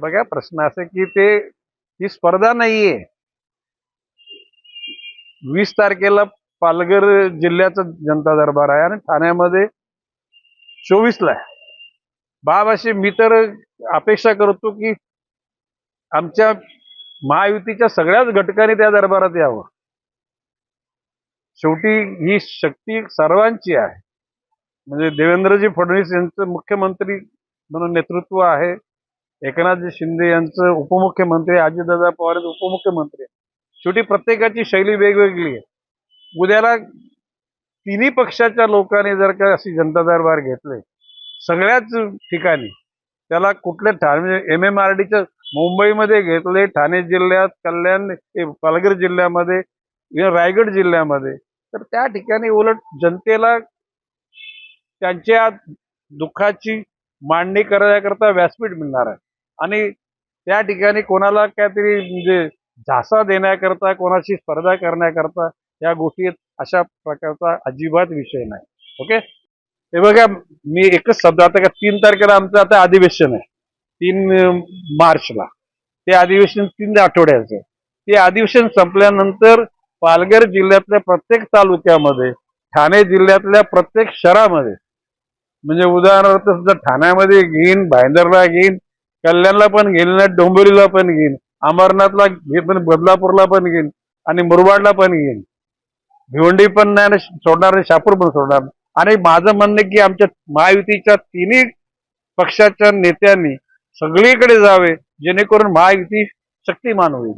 बघा प्रश्न असे की ते ही स्पर्धा नाहीये. वीस तारखेला पालघर जिल्ह्याचा जनता दरबार आहे आणि ठाण्यामध्ये चोवीसला आहे. बाब अशी मी तर अपेक्षा करतो की आमच्या महायुतीच्या सगळ्याच घटकांनी त्या दरबारात यावं. शेवटी ही शक्ती सर्वांची आहे. म्हणजे देवेंद्रजी फडणवीस यांचं मुख्यमंत्री म्हणून नेतृत्व आहे. एकनाथजी शिंदे यांचं उपमुख्यमंत्री अजितदादा पवार उपमुख्यमंत्री आहे. शेवटी प्रत्येकाची शैली वेगवेगळी आहे उद्याला तिन्ही पक्षाच्या लोकांनी जर का अशी जनता दरबार घेतले सगळ्याच ठिकाणी त्याला कुठल्या ठाणे म्हणजे एम एम आर डीच्या मुंबईमध्ये घेतले ठाणे जिल्ह्यात कल्याण पालघर जिल्ह्यामध्ये रायगड जिल्ह्यामध्ये तर त्या ठिकाणी उलट जनतेला त्यांच्या दुःखाची मांडणी करण्याकरता व्यासपीठ मिळणार आहे. आणि त्या ठिकाणी कोणाला काहीतरी म्हणजे झासा देण्याकरता कोणाशी स्पर्धा करण्याकरता या गोष्टी अशा प्रकारचा अजिबात विषय नाही. ओके? हे बघा मी एकच शब्द आता का तीन तारखेला आमचं आता अधिवेशन आहे. तीन मार्चला. ते अधिवेशन तीन आठवड्याचं ते अधिवेशन संपल्यानंतर पालघर जिल्ह्यातल्या प्रत्येक तालुक्यामध्ये ठाणे जिल्ह्यातल्या प्रत्येक शहरामध्ये म्हणजे उदाहरणार्थ सुद्धा ठाण्यामध्ये घेईन भाईंदरला घेईन कल्याणला पण घेईन ना डोंबिवलीला पण घेईन अमरनाथला घे पण बदलापूरला पण घेईन आणि मुरबाडला पण घेईन. भिवंडी पण नाही सोडणार नाही शापूर पण सोडणार. आणि माझं म्हणणं की आमच्या महायुतीच्या तिन्ही पक्षाच्या नेत्यांनी सगळीकडे जावे जेणेकरून महायुती शक्तिमान होईल.